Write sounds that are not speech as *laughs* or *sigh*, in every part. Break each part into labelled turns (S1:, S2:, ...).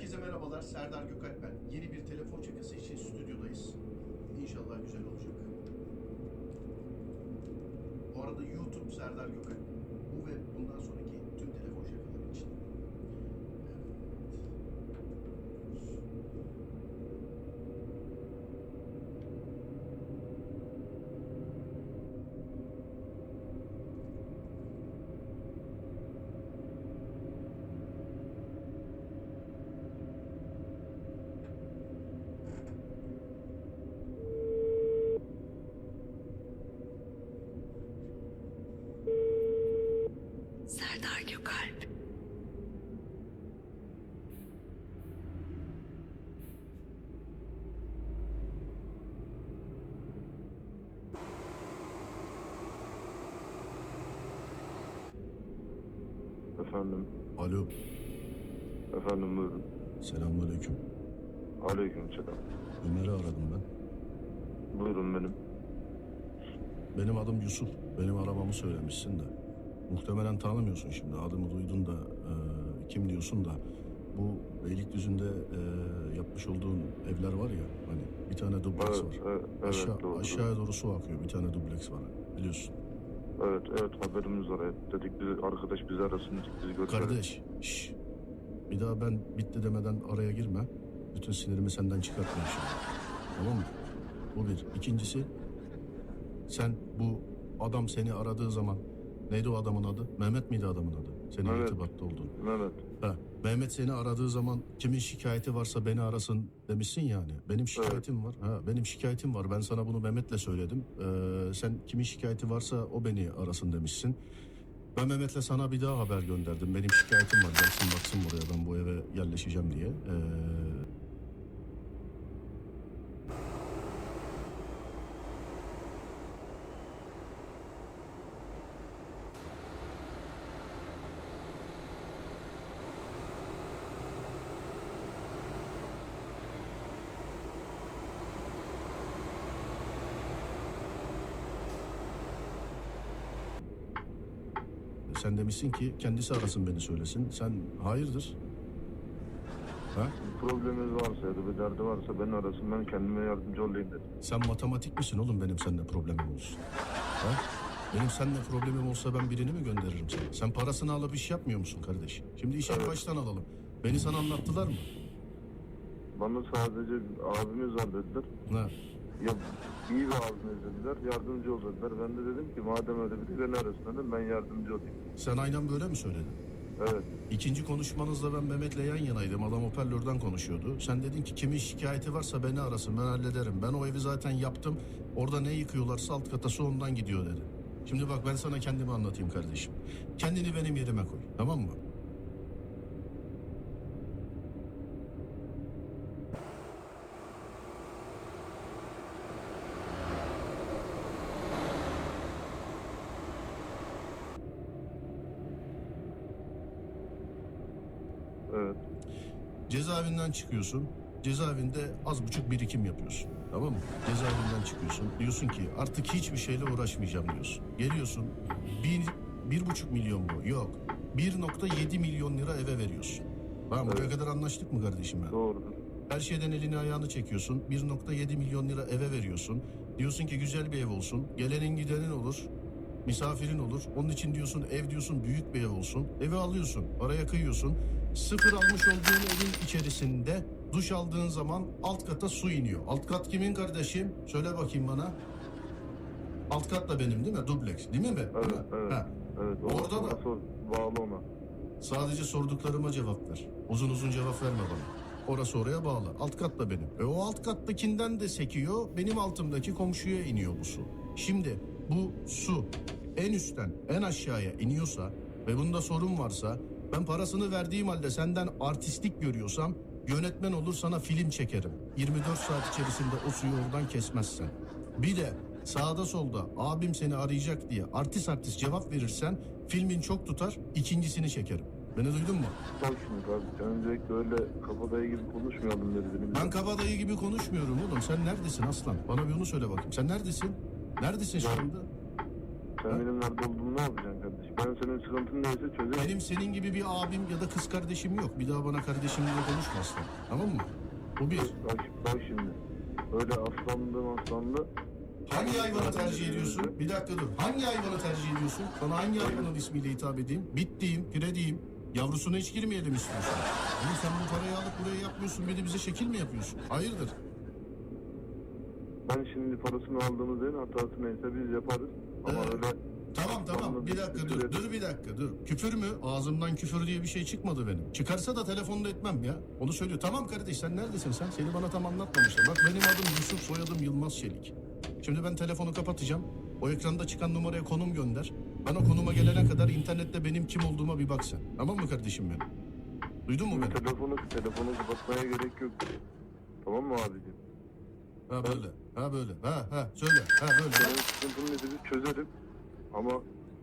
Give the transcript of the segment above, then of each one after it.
S1: Herkese merhabalar. Serdar Gökalp ben. Yeni bir telefon şakası için stüdyodayız. İnşallah güzel olacak. Bu arada YouTube Serdar Gökalp. Bu ve bundan sonraki tüm telefon şakaları için.
S2: Gökalp.
S3: Efendim,
S1: Alo.
S3: efendim buyurun.
S1: Selamünaleyküm.
S3: Aleyküm selam.
S1: Ömer'i aradım ben.
S3: Buyurun benim.
S1: Benim adım Yusuf. Benim aramamı söylemişsin de. Muhtemelen tanımıyorsun şimdi. Adımı duydun da e, kim diyorsun da. Bu Beylikdüzü'nde e, yapmış olduğun evler var ya hani bir tane dubleks
S3: Evet,
S1: var.
S3: evet,
S1: Aşağı,
S3: doğru.
S1: aşağıya doğru su akıyor. Bir tane dubleks var. Biliyorsun.
S3: Evet, evet haberimiz var. Evet. Dedik biz, arkadaş bizi arasın dedik biz görüşelim.
S1: Kardeş, şş. Bir daha ben bitti demeden araya girme. Bütün sinirimi senden çıkartma şimdi. Tamam mı? Bu bir. İkincisi, sen bu adam seni aradığı zaman neydi o adamın adı? Mehmet miydi adamın adı? Senin
S3: Evet.
S1: irtibatta olduğun.
S3: Mehmet.
S1: Ha, Mehmet seni aradığı zaman kimin şikayeti varsa beni arasın demişsin yani. Benim şikayetim var. Ha, benim şikayetim var. Ben sana bunu Mehmet'le söyledim. Ee, sen kimin şikayeti varsa o beni arasın demişsin. Ben Mehmet'le sana bir daha haber gönderdim. Benim şikayetim var. Gelsin baksın buraya ben bu eve yerleşeceğim diye. Ee, sen demişsin ki kendisi arasın beni söylesin. Sen hayırdır? Ha?
S3: Bir probleminiz varsa ya da bir derdi varsa beni arasın ben kendime yardımcı olayım dedim.
S1: Sen matematik misin oğlum benim seninle problemim olsun? Ha? Benim seninle problemim olsa ben birini mi gönderirim sana? Sen parasını alıp iş yapmıyor musun kardeş? Şimdi işi
S3: Evet.
S1: baştan alalım. Beni sana anlattılar mı?
S3: Bana sadece abimiz var dediler.
S1: Ha.
S3: Ya iyi bir abimiz dediler. Yardımcı ol dediler. Ben de dedim ki madem öyle biri beni arasın dedim ben yardımcı olayım.
S1: Sen aynen böyle mi söyledin?
S3: Evet.
S1: İkinci konuşmanızda ben Mehmet'le yan yanaydım. Adam hoparlörden konuşuyordu. Sen dedin ki kimin şikayeti varsa beni arasın ben hallederim. Ben o evi zaten yaptım. Orada ne yıkıyorlarsa alt kata su ondan gidiyor dedi. Şimdi bak ben sana kendimi anlatayım kardeşim. Kendini benim yerime koy. Tamam mı?
S3: Evet.
S1: Cezaevinden çıkıyorsun. Cezaevinde az buçuk birikim yapıyorsun. Tamam mı? Cezaevinden çıkıyorsun. Diyorsun ki artık hiçbir şeyle uğraşmayacağım diyorsun. Geliyorsun. Bir, bir buçuk milyon mu? Yok. 1.7 milyon lira eve veriyorsun. Tamam buraya
S3: Evet.
S1: kadar anlaştık mı kardeşim ben?
S3: Doğrudur.
S1: Her şeyden elini ayağını çekiyorsun. 1.7 milyon lira eve veriyorsun. Diyorsun ki güzel bir ev olsun. Gelenin gidenin olur. Misafirin olur. Onun için diyorsun ev diyorsun büyük bir ev olsun. Evi alıyorsun. Paraya kıyıyorsun. Sıfır almış olduğun evin içerisinde duş aldığın zaman alt kata su iniyor. Alt kat kimin kardeşim? Söyle bakayım bana. Alt kat da benim değil mi? Dubleks. Değil mi be?
S3: Evet,
S1: Değil mi?
S3: evet.
S1: Ha.
S3: Evet.
S1: Orada da-
S3: bağlı ona.
S1: Sadece sorduklarıma cevap ver. Uzun uzun cevap verme bana. Orası oraya bağlı. Alt kat da benim. E o alt kattakinden de sekiyor. Benim altımdaki komşuya iniyor bu su. Şimdi bu su en üstten en aşağıya iniyorsa ve bunda sorun varsa ben parasını verdiğim halde senden artistlik görüyorsam yönetmen olur sana film çekerim. 24 saat içerisinde o suyu oradan kesmezsen. Bir de sağda solda abim seni arayacak diye artist artist cevap verirsen filmin çok tutar ikincisini çekerim. Beni duydun mu?
S3: Bak şimdi kardeşim öncelikle öyle kafadayı gibi konuşmayalım dedi
S1: Ben kabadayı gibi konuşmuyorum oğlum. Sen neredesin aslan? Bana bir onu söyle bakayım. Sen neredesin? Neredesin şu anda?
S3: Sen
S1: Ha?
S3: benim nerede olduğumu ne yapacaksın kardeşim? Ben senin sıkıntın neyse çözerim.
S1: Benim senin gibi bir abim ya da kız kardeşim yok. Bir daha bana kardeşim diye konuşma aslan. Tamam mı? Bu bir.
S3: Bak, bak şimdi. Öyle aslanlı aslanlı.
S1: Hangi hayvanı tercih ediyorsun? Bir dakika dur. Hangi hayvanı tercih ediyorsun? Sana hangi hayvanın ismiyle hitap edeyim? Bit diyeyim, pire diyeyim. Yavrusuna hiç girmeyelim istiyorsan. Oğlum sen bu parayı alıp buraya yapmıyorsun. Bir de bize şekil mi yapıyorsun? Hayırdır?
S3: Ben şimdi parasını aldığımız yerin hatası neyse biz yaparız. Ama
S1: Evet.
S3: öyle
S1: Tamam tamam bir dakika dur dur bir dakika dur. Küfür mü? Ağzımdan küfür diye bir şey çıkmadı benim. Çıkarsa da telefonda etmem ya. Onu söylüyor. Tamam kardeş sen neredesin sen? Seni bana tam anlatmamışlar. Bak benim adım Yusuf soyadım Yılmaz Çelik. Şimdi ben telefonu kapatacağım. O ekranda çıkan numaraya konum gönder. Ben o konuma gelene kadar internette benim kim olduğuma bir bak sen. Tamam mı kardeşim benim? Duydun mu beni?
S3: telefonu telefonu kapatmaya gerek yok. Tamam mı abicim?
S1: Ha böyle. Ha böyle. Ha ha söyle. Ha böyle.
S3: Senin sıkıntını biz çözerim. Ama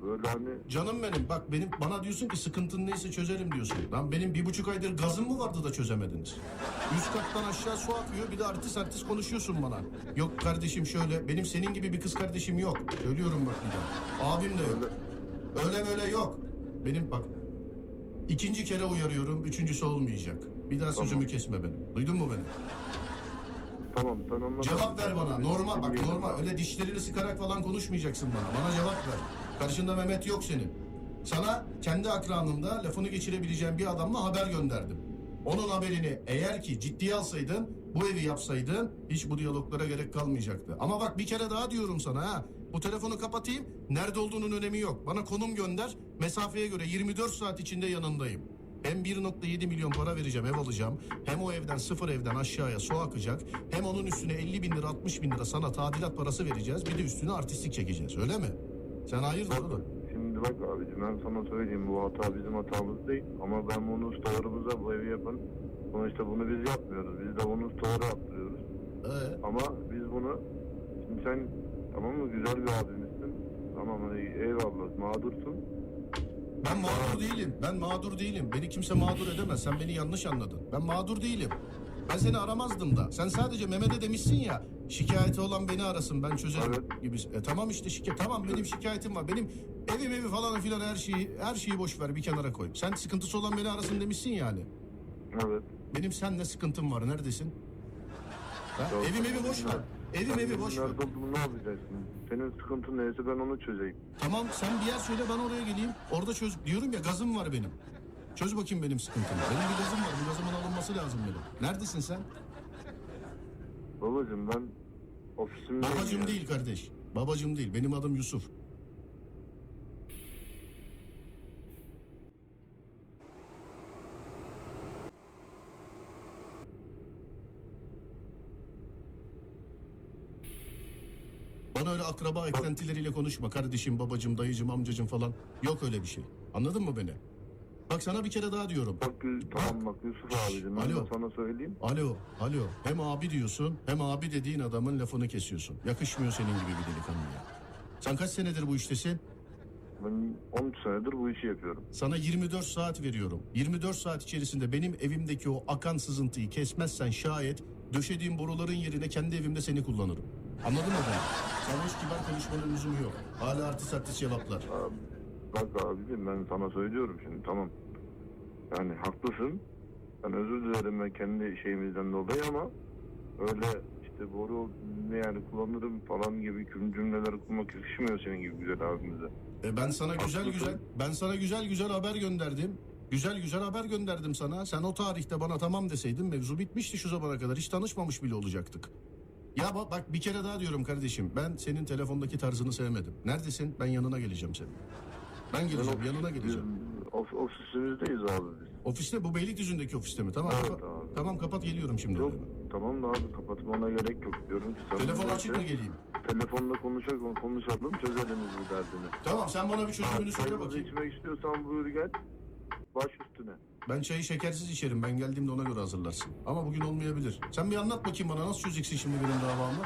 S3: böyle hani
S1: Canım benim bak benim bana diyorsun ki sıkıntın neyse çözerim diyorsun. Lan benim bir buçuk aydır gazım mı vardı da çözemediniz? Üst kattan aşağı su akıyor bir de artist artist konuşuyorsun bana. Yok kardeşim şöyle benim senin gibi bir kız kardeşim yok. Söylüyorum bak bir daha. Abim de yok. Öyle böyle yok. Benim bak ikinci kere uyarıyorum üçüncüsü olmayacak. Bir daha sözümü kesme benim. Duydun mu beni?
S3: Tamam anlat.
S1: Cevap ver bana. Normal bak normal. Öyle dişlerini sıkarak falan konuşmayacaksın bana. Bana cevap ver. Karşında Mehmet yok senin. Sana kendi akranımda lafını geçirebileceğim bir adamla haber gönderdim. Onun haberini eğer ki ciddiye alsaydın, bu evi yapsaydın hiç bu diyaloglara gerek kalmayacaktı. Ama bak bir kere daha diyorum sana ha. Bu telefonu kapatayım. Nerede olduğunun önemi yok. Bana konum gönder. Mesafeye göre 24 saat içinde yanındayım. Hem 1.7 milyon para vereceğim ev alacağım. Hem o evden sıfır evden aşağıya su akacak. Hem onun üstüne 50 bin lira 60 bin lira sana tadilat parası vereceğiz. Bir de üstüne artistik çekeceğiz öyle mi? Sen hayırdır oğlum?
S3: Şimdi bak abicim ben sana söyleyeyim bu hata bizim hatamız değil. Ama ben bunu ustalarımıza bu evi yapan sonuçta bunu biz yapmıyoruz. Biz de bunu ustalara yaptırıyoruz.
S1: Ee,
S3: Ama biz bunu şimdi sen tamam mı güzel bir abimizsin. Tamam hani eyvallah mağdursun.
S1: Ben mağdur değilim. Ben mağdur değilim. Beni kimse mağdur edemez. Sen beni yanlış anladın. Ben mağdur değilim. Ben seni aramazdım da. Sen sadece Mehmet'e demişsin ya. Şikayeti olan beni arasın ben çözerim
S3: Evet.
S1: gibi. E tamam işte şikayet. Tamam benim şikayetim var. Benim evim evi falan filan her şeyi her şeyi boş ver bir kenara koy. Sen sıkıntısı olan beni arasın demişsin yani.
S3: Evet.
S1: Benim seninle sıkıntım var. Neredesin? Ha? Evim evi boş ver. Evim evi boş ver.
S3: Nerede olduğumu ne yapacaksın? Senin sıkıntın neyse ben onu çözeyim.
S1: Tamam sen bir yer söyle ben oraya geleyim. Orada çöz. Diyorum ya gazım var benim. Çöz bakayım benim sıkıntımı. Benim bir gazım var. Bu gazımın alınması lazım benim. Neredesin sen?
S3: Babacım ben ofisimdeyim.
S1: Babacım
S3: ya.
S1: değil kardeş. Babacım değil. Benim adım Yusuf. Bana öyle akraba eklentileriyle konuşma. Kardeşim, babacım, dayıcım, amcacım falan. Yok öyle bir şey. Anladın mı beni? Bak sana bir kere daha diyorum.
S3: Bak, tamam bak Yusuf abicim ben
S1: Alo.
S3: sana söyleyeyim.
S1: Alo, alo. Hem abi diyorsun, hem abi dediğin adamın lafını kesiyorsun. Yakışmıyor senin gibi bir delikanlıya. Sen kaç senedir bu iştesin?
S3: Ben 13 senedir bu işi yapıyorum.
S1: Sana 24 saat veriyorum. 24 saat içerisinde benim evimdeki o akan sızıntıyı kesmezsen şayet döşediğim boruların yerine kendi evimde seni kullanırım. Anladın mı beni? Sana hoş kibar konuşmanın lüzumu yok. Hala artist artist cevaplar.
S3: Abi, bak abicim ben sana söylüyorum şimdi tamam. Yani haklısın. Ben özür dilerim ben kendi şeyimizden dolayı ama öyle işte boru ne yani kullanırım falan gibi cümleler kurmak yakışmıyor senin gibi güzel abimize.
S1: E ben sana güzel
S3: Haklısın.
S1: güzel ben sana güzel güzel haber gönderdim. Güzel güzel haber gönderdim sana. Sen o tarihte bana tamam deseydin mevzu bitmişti şu zamana kadar. Hiç tanışmamış bile olacaktık. Ya bak, bak bir kere daha diyorum kardeşim. Ben senin telefondaki tarzını sevmedim. Neredesin? Ben yanına geleceğim senin. Ben geleceğim, yanına geleceğim.
S3: Of, ofisimizdeyiz abi biz.
S1: Ofiste bu Beylikdüzü'ndeki ofiste mi? Tamam.
S3: Evet abi.
S1: Tamam kapat geliyorum şimdi.
S3: Yok
S1: oraya.
S3: tamam da abi kapatmana gerek yok diyorum ki. sen
S1: Telefon açık mı geleyim?
S3: Telefonla konuşalım, konuşalım çözelim bu derdini.
S1: Tamam sen bana bir çözümünü söyle
S3: Çayımızı
S1: bakayım.
S3: içmek istiyorsan buyur gel. Baş üstüne.
S1: Ben çayı şekersiz içerim. Ben geldiğimde ona göre hazırlarsın. Ama bugün olmayabilir. Sen bir anlat bakayım bana nasıl çözeceksin şimdi benim davamı?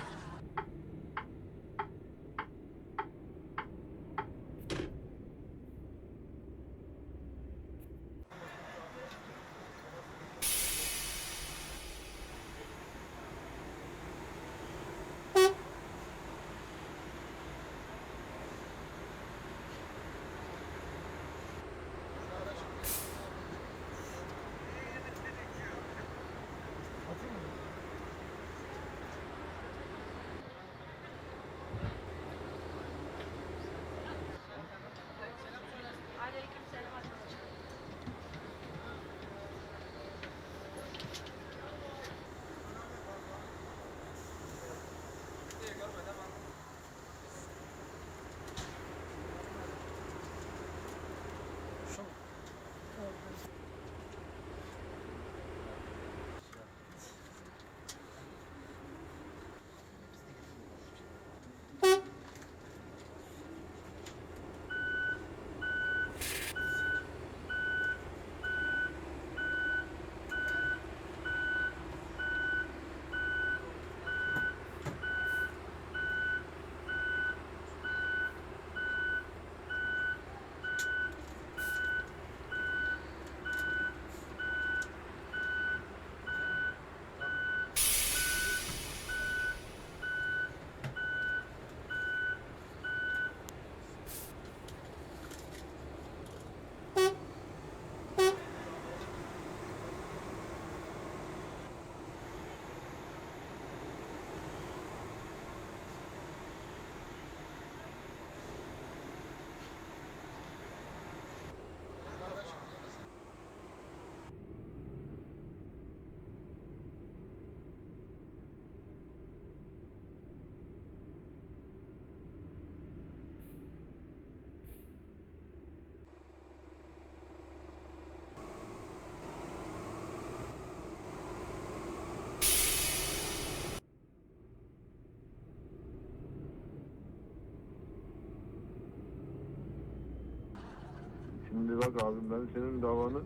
S3: Şimdi bak abi ben senin davanı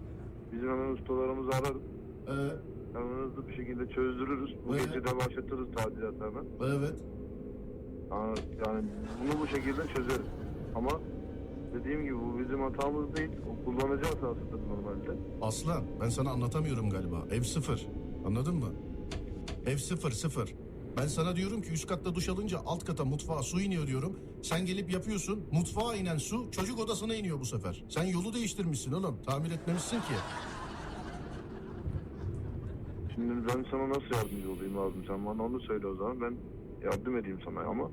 S3: bizim hemen ustalarımızı ararım.
S1: Ee,
S3: Hemen hızlı bir şekilde çözdürürüz. Bu
S1: Evet.
S3: gece de başlatırız tadilatı hemen.
S1: evet.
S3: Yani, yani bunu bu şekilde çözeriz. Ama dediğim gibi bu bizim hatamız değil. O kullanıcı hatasıdır normalde.
S1: Aslan ben sana anlatamıyorum galiba. Ev sıfır. Anladın mı? Ev sıfır sıfır. Ben sana diyorum ki üst katta duş alınca alt kata mutfağa su iniyor diyorum. Sen gelip yapıyorsun. Mutfağa inen su çocuk odasına iniyor bu sefer. Sen yolu değiştirmişsin oğlum. Tamir etmemişsin ki.
S3: Şimdi ben sana nasıl yardımcı olayım abim? Sen bana onu söyle o zaman. Ben yardım edeyim sana ama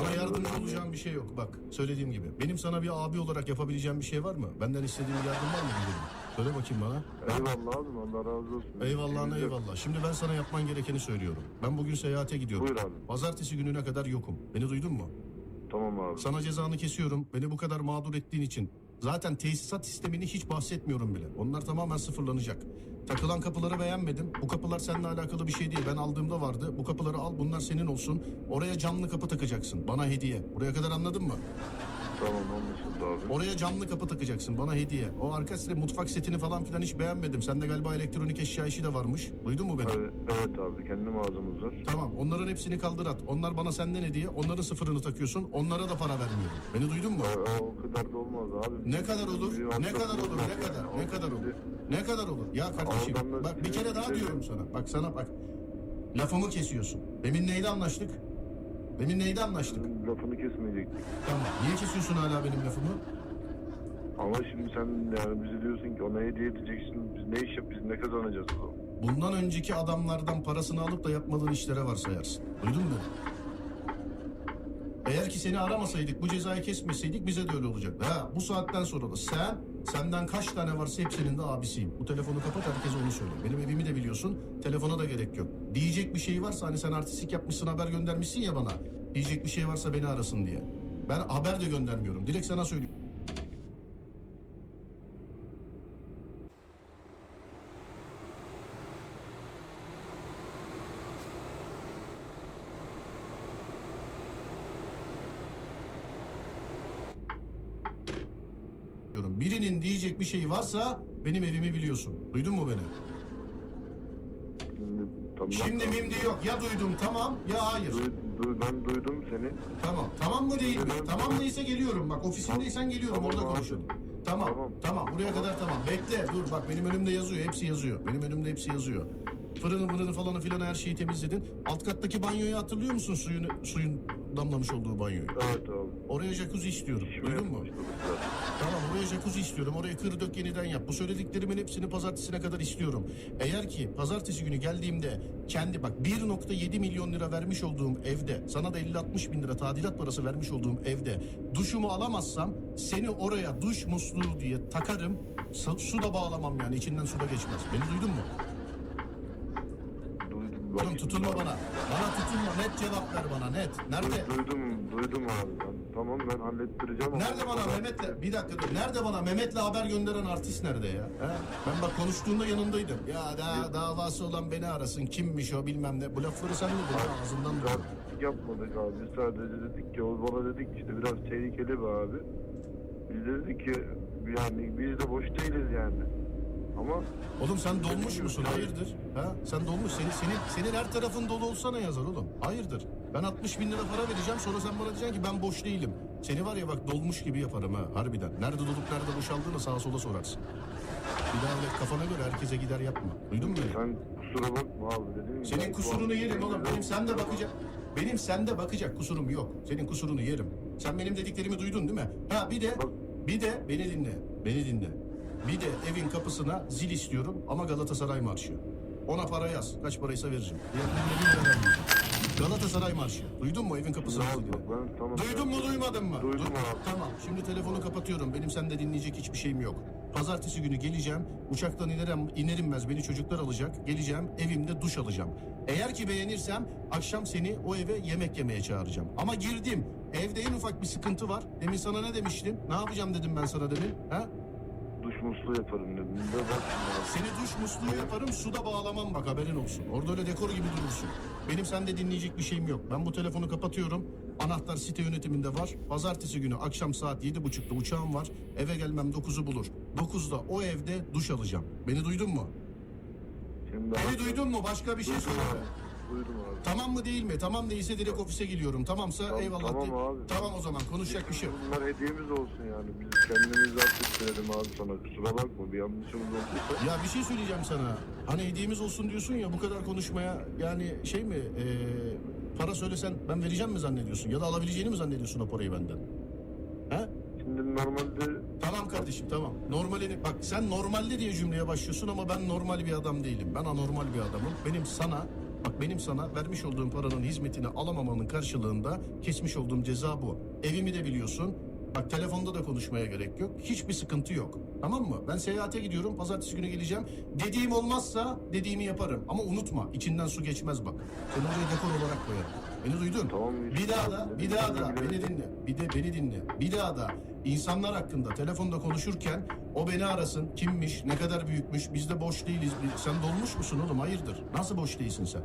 S1: Bana yardımcı olacağım bir şey yok. Bak söylediğim gibi. Benim sana bir abi olarak yapabileceğim bir şey var mı? Benden istediğin yardım var mı bilmiyorum. Söyle bakayım bana.
S3: eyvallah abim Allah razı olsun. Şeyimiz yok.
S1: eyvallah. Şimdi ben sana yapman gerekeni söylüyorum. Ben bugün seyahate gidiyorum.
S3: Buyur abi.
S1: Pazartesi gününe kadar yokum. Beni duydun mu?
S3: Tamam abi.
S1: Sana cezanı kesiyorum. Beni bu kadar mağdur ettiğin için. Zaten tesisat sistemini hiç bahsetmiyorum bile. Onlar tamamen sıfırlanacak. Takılan kapıları beğenmedim. Bu kapılar seninle alakalı bir şey değil. Ben aldığımda vardı. Bu kapıları al bunlar senin olsun. Oraya camlı kapı takacaksın. Bana hediye. Buraya kadar anladın mı?
S3: Tamam anlaşıldı abi.
S1: Oraya camlı kapı takacaksın. Bana hediye. O arka sile mutfak setini falan filan hiç beğenmedim. Sende galiba elektronik eşya işi de varmış. Duydun mu beni?
S3: Evet, evet abi kendi mağazamız var.
S1: Tamam onların hepsini kaldır at. Onlar bana senden hediye. Onların sıfırını takıyorsun. Onlara da para vermiyorum. Beni duydun mu?
S3: O, o kadar da olmaz abi.
S1: Ne kadar olur?
S3: Bir
S1: Ne kadar olur? Ne kadar? Ne kadar olur? Ne kadar olur? Ya kardeşim bak bir kere daha
S3: size-
S1: diyorum sana. Bak sana bak. Lafımı kesiyorsun. Demin neydi anlaştık? Demin neydi anlaştık?
S3: Lafını kesmeyecektik.
S1: Tamam. Niye kesiyorsun hala benim lafımı?
S3: Ama şimdi sen yani bize diyorsun ki ona hediye edeceksin. Biz ne iş yap, biz ne kazanacağız o zaman?
S1: Bundan önceki adamlardan parasını alıp da yapmadığın işlere varsayarsın. Duydun mu? Eğer ki seni aramasaydık, bu cezayı kesmeseydik bize de öyle olacaktı. Ha, bu saatten sonra da sen, senden kaç tane varsa hepsinin de abisiyim. Bu telefonu kapat, herkese onu söyle. Benim evimi de biliyorsun, telefona da gerek yok. Diyecek bir şey varsa, hani sen artistik yapmışsın, haber göndermişsin ya bana. Diyecek bir şey varsa beni arasın diye. Ben haber de göndermiyorum, direkt sana söylüyorum. Birinin diyecek bir şey varsa benim evimi biliyorsun. Duydun mu beni?
S3: Şimdi, tamam,
S1: Şimdi
S3: tamam.
S1: mimdi yok. Ya duydum tamam ya hayır.
S3: Duy, duy, ben duydum seni.
S1: Tamam. Tamam mı değil mi?
S3: Tamam.
S1: Tamam değilse geliyorum. Bak ofisindeysen geliyorum
S3: Tamam
S1: orada konuşalım. Tamam. Tamam.
S3: Tamam.
S1: Buraya kadar tamam. Bekle dur bak benim önümde yazıyor. Hepsi yazıyor. Benim önümde hepsi yazıyor. Fırını fırını falanı filan her şeyi temizledin. Alt kattaki banyoyu hatırlıyor musun? Suyun suyun damlamış olduğu banyoyu.
S3: Evet abi.
S1: Oraya jacuzzi istiyorum.
S3: İşimi
S1: Duydun mu? Tamam oraya jacuzzi istiyorum. Oraya kır dök yeniden yap. Bu söylediklerimin hepsini pazartesine kadar istiyorum. Eğer ki pazartesi günü geldiğimde kendi bak 1.7 milyon lira vermiş olduğum evde sana da 50-60 bin lira tadilat parası vermiş olduğum evde duşumu alamazsam seni oraya duş musluğu diye takarım. Su da bağlamam yani içinden su da geçmez. Beni duydun mu? Oğlum
S3: abi.
S1: bana. Bana tutulma. Net cevap ver bana net. Nerede?
S3: Duy- Duydum, duydum abi. Ben, tamam ben hallettireceğim ama.
S1: Nerede bana Mehmet'le bir dakika dur. Nerede bana Mehmet'le haber gönderen artist nerede ya? He? Ben bak konuştuğunda yanındaydım. Ya da davası olan beni arasın. Kimmiş o bilmem ne. Bu lafları sen mi? Ağzından
S3: artistik yapmadık abi. Biz sadece dedik ki o bana dedik ki işte biraz tehlikeli bir abi. Biz de dedik ki yani biz de boş değiliz yani. Ama
S1: Oğlum sen dolmuş musun? Hayırdır? Ha? Sen dolmuş. Senin, senin, senin her tarafın dolu olsa ne yazar oğlum? Hayırdır? Ben 60 bin lira para vereceğim sonra sen bana diyeceksin ki ben boş değilim. Seni var ya bak dolmuş gibi yaparım ha harbiden. Nerede dolup nerede boşaldığını sağa sola sorarsın. Bir daha öyle kafana göre herkese gider yapma. Duydun mu beni?
S3: sen kusura bakma abi dedim.
S1: Senin
S3: Ben-
S1: kusurunu yerim oğlum. Benim sende bakacak. Benim sende bakacak kusurum yok. Senin kusurunu yerim. Sen benim dediklerimi duydun değil mi? Ha bir de bir de beni dinle. Beni dinle. Bir de evin kapısına zil istiyorum ama Galatasaray marşı. Ona para yaz. Kaç paraysa vermeyeceğim. Galatasaray marşı. Duydun mu evin kapısına
S3: bak ben tamam.
S1: Duydun mu duymadın mı?
S3: Duydum
S1: Duy-
S3: abi.
S1: Tamam şimdi telefonu kapatıyorum. Benim sende dinleyecek hiçbir şeyim yok. Pazartesi günü geleceğim. Uçaktan inerim, iner inmez beni çocuklar alacak. Geleceğim evimde duş alacağım. Eğer ki beğenirsem akşam seni o eve yemek yemeye çağıracağım. Ama girdim. Evde en ufak bir sıkıntı var. Demin sana ne demiştim? Ne yapacağım dedim ben sana demin. Ha?
S3: Duş musluğu yaparım dedim. De bak.
S1: Seni duş musluğu yaparım, suda bağlamam bak haberin olsun. Orada öyle dekor gibi durursun. Benim sende dinleyecek bir şeyim yok. Ben bu telefonu kapatıyorum. Anahtar site yönetiminde var. Pazartesi günü akşam saat yedi buçukta uçağım var. Eve gelmem 9'u bulur. 9'da o evde duş alacağım. Beni duydun mu?
S3: Şimdi
S1: Beni duydun mu? Başka bir şey söyle.
S3: Duydum abi.
S1: Tamam mı değil mi? Tamam değilse direkt ofise geliyorum. Tamamsa
S3: Tamam,
S1: eyvallah.
S3: tamam abi.
S1: Tamam o zaman konuşacak bir şey yok.
S3: Bunlar hediyemiz olsun yani. Biz kendimizi affettirelim abi sana. Kusura bakma bir yanlışımız olduysa.
S1: Ya bir şey söyleyeceğim sana. Hani hediyemiz olsun diyorsun ya bu kadar konuşmaya yani şey mi e, para söylesen ben vereceğim mi zannediyorsun? Ya da alabileceğini mi zannediyorsun o parayı benden? He?
S3: Şimdi normalde
S1: Tamam kardeşim tamam. Normalini bak sen normalde diye cümleye başlıyorsun ama ben normal bir adam değilim. Ben anormal bir adamım. Benim sana bak benim sana vermiş olduğum paranın hizmetini alamamanın karşılığında kesmiş olduğum ceza bu. Evimi de biliyorsun. Bak telefonda da konuşmaya gerek yok. Hiçbir sıkıntı yok. Tamam mı? Ben seyahate gidiyorum. Pazartesi günü geleceğim. Dediğim olmazsa dediğimi yaparım. Ama unutma içinden su geçmez bak. Seni oraya dekor olarak koyarım. Beni duydun?
S3: Tamam,
S1: Bir daha da, bir daha da beni dinle. Bir de beni dinle. Bir daha da insanlar hakkında telefonda konuşurken o beni arasın. Kimmiş, ne kadar büyükmüş, biz de boş değiliz. Sen dolmuş musun oğlum? Hayırdır? Nasıl boş değilsin sen?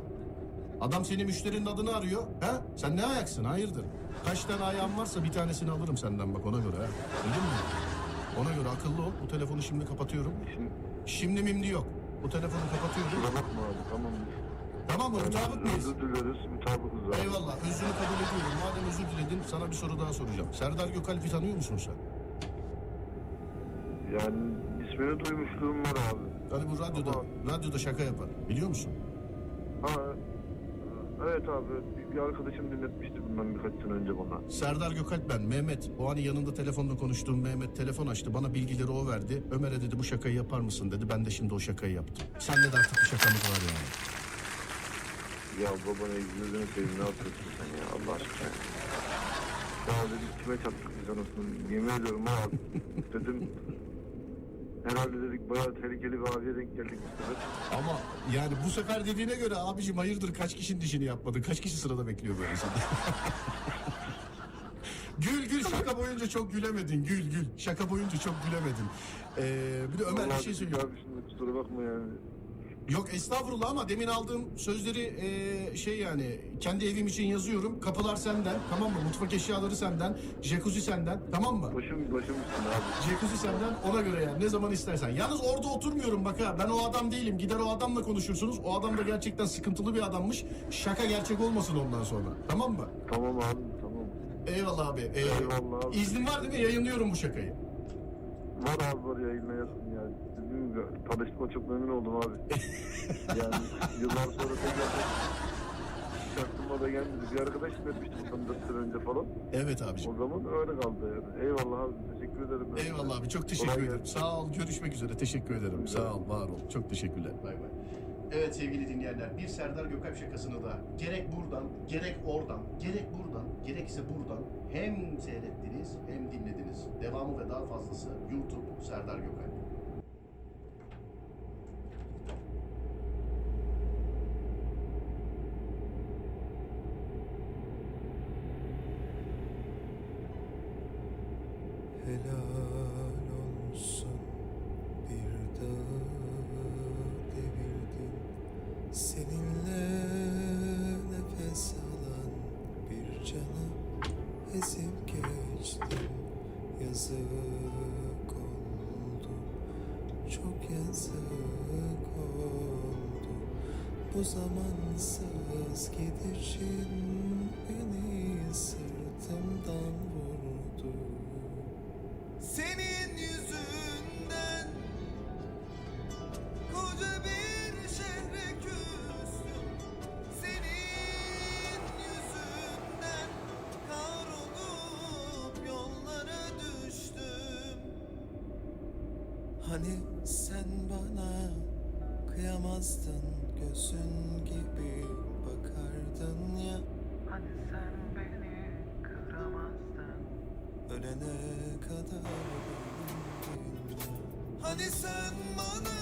S1: Adam senin müşterinin adını arıyor. He? Sen ne ayaksın? Hayırdır? Kaç tane ayağın varsa bir tanesini alırım senden bak ona göre. He? Duydun mu? Ona göre akıllı ol. Bu telefonu şimdi kapatıyorum.
S3: şimdi
S1: mimdi yok. Bu telefonu kapatıyorum.
S3: bakma abi tamam.
S1: Tamam mı? Mutabık mıyız?
S3: Özür dileriz. Mutabıkız abi.
S1: Eyvallah. Özrünü kabul ediyorum. Madem özür diledin sana bir soru daha soracağım. Serdar Gökalp'i tanıyor musun sen?
S3: Yani ismini duymuşluğum var abi.
S1: Hani bu radyoda,
S3: Ama-
S1: radyoda şaka yapar. Biliyor musun?
S3: Ha, evet abi bir, bir arkadaşım dinletmişti bundan birkaç sene önce bana.
S1: Serdar Gökalp ben. Mehmet. O hani yanında telefonda konuştuğum Mehmet telefon açtı. Bana bilgileri o verdi. Ömer'e dedi bu şakayı yapar mısın dedi. Ben de şimdi o şakayı yaptım. Senle de artık bir şakamız var yani.
S3: Ya babana yüzünü seveyim ne yapıyorsun sen ya Allah aşkına. Ya dedik kime çattık biz anasını yemin ediyorum ha *laughs* dedim. Herhalde dedik bayağı tehlikeli bir abiye denk geldik bu sefer.
S1: Ama yani bu sefer dediğine göre abicim hayırdır kaç kişinin dişini yapmadın? Kaç kişi sırada bekliyor böyle seni? *laughs* gül gül şaka boyunca çok gülemedin. Gül gül. Şaka boyunca çok gülemedin. Ee, bir de Ömer bir
S3: Vallahi
S1: şey
S3: dedik
S1: söyleyeyim.
S3: Abi şimdi kusura bakma yani.
S1: Yok estağfurullah ama demin aldığım sözleri eee, şey yani kendi evim için yazıyorum. Kapılar senden tamam mı? Mutfak eşyaları senden. Jacuzzi senden tamam mı?
S3: Başım başım üstüne abi.
S1: Jacuzzi senden ona göre yani ne zaman istersen. Yalnız orada oturmuyorum bak ha ben o adam değilim. Gider o adamla konuşursunuz. O adam da gerçekten sıkıntılı bir adammış. Şaka gerçek olmasın ondan sonra. Tamam mı?
S3: Tamam abi tamam.
S1: Eyvallah abi. Ee,
S3: Eyvallah abi.
S1: İznin var değil mi? Yayınlıyorum bu şakayı.
S3: Var abi var yayınlayasın ya. Tanıştığıma çok memnun oldum abi. *laughs* yani yıllar sonra tekrar aklıma da gelmedi. Bir arkadaş etmişti bundan 4 sene önce falan.
S1: Evet
S3: O
S1: abiciğim.
S3: zaman öyle kaldı yani. Eyvallah abi teşekkür ederim. ben.
S1: Eyvallah abi çok teşekkür
S3: Kolay
S1: ederim.
S3: gelsin.
S1: Sağ ol görüşmek üzere teşekkür ederim. Sağ ol var ol çok teşekkürler. Bay bay. Evet sevgili dinleyenler bir Serdar Gökalp şakasını da gerek buradan gerek oradan gerek buradan gerekse buradan hem seyrettiniz hem dinlediniz. Devamı ve daha fazlası YouTube Serdar Gökalp.
S2: Helal olsun. Bir dağı devirdin Seninle nefes alan bir canı ezip geçtim. Yazık oldu, çok yazık oldu. Bu zamansız gidişin Ölene kadar Hani sen bana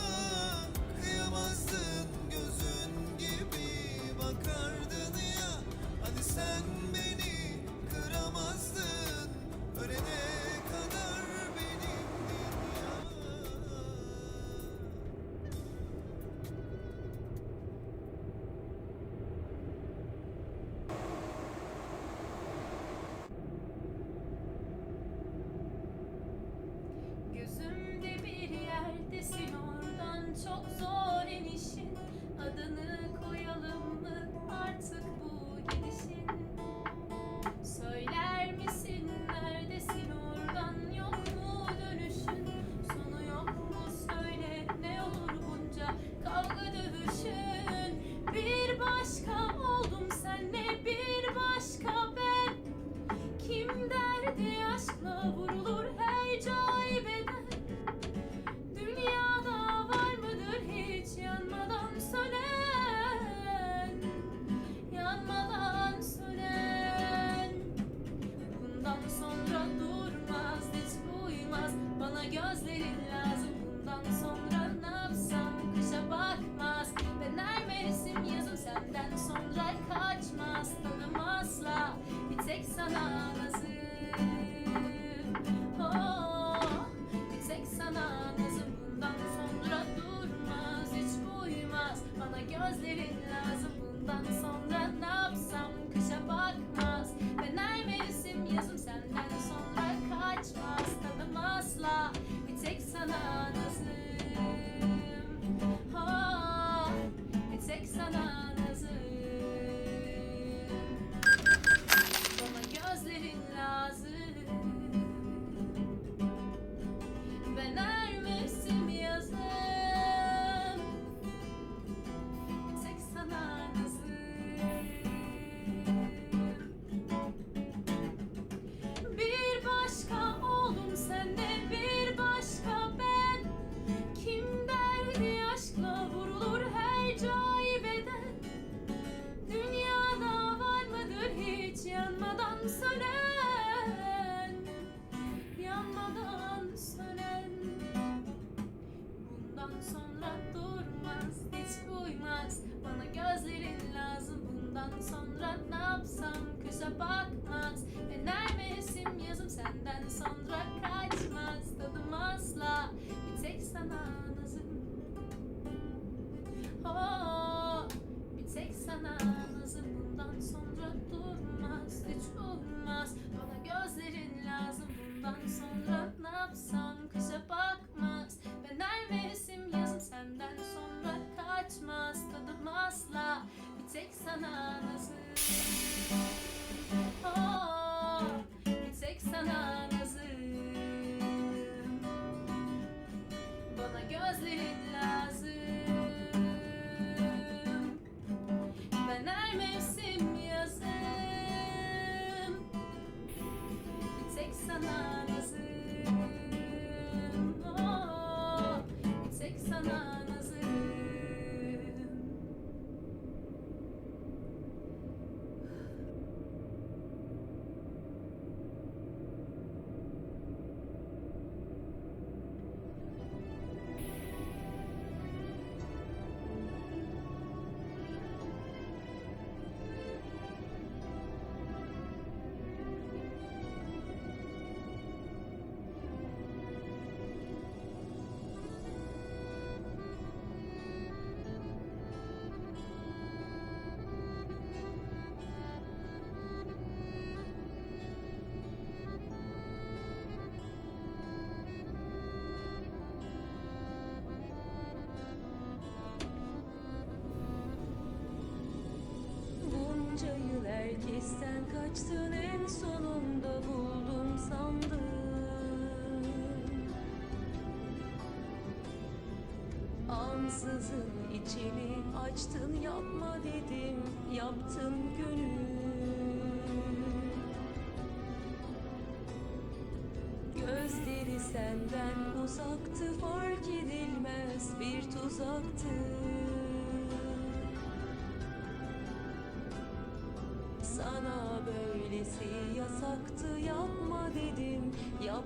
S4: gözlerin lazım. Bundan sonra ne yapsam? Kışa bakmaz. Ben her mevsim yazım senden sonra kaçmaz. Tanımazla bir tek sana nazım. Oh, Bir tek sana nazım. Bundan sonra durmaz hiç uymaz Bana gözlerin now. sana.
S5: Hapisten kaçtın en sonunda buldum sandım Ansızın içimi açtın yapma dedim Yaptın gönül. Gözleri senden uzaktı fark edilmez bir tuzaktı. Sana böylesi yasaktı yapma dedim. Yap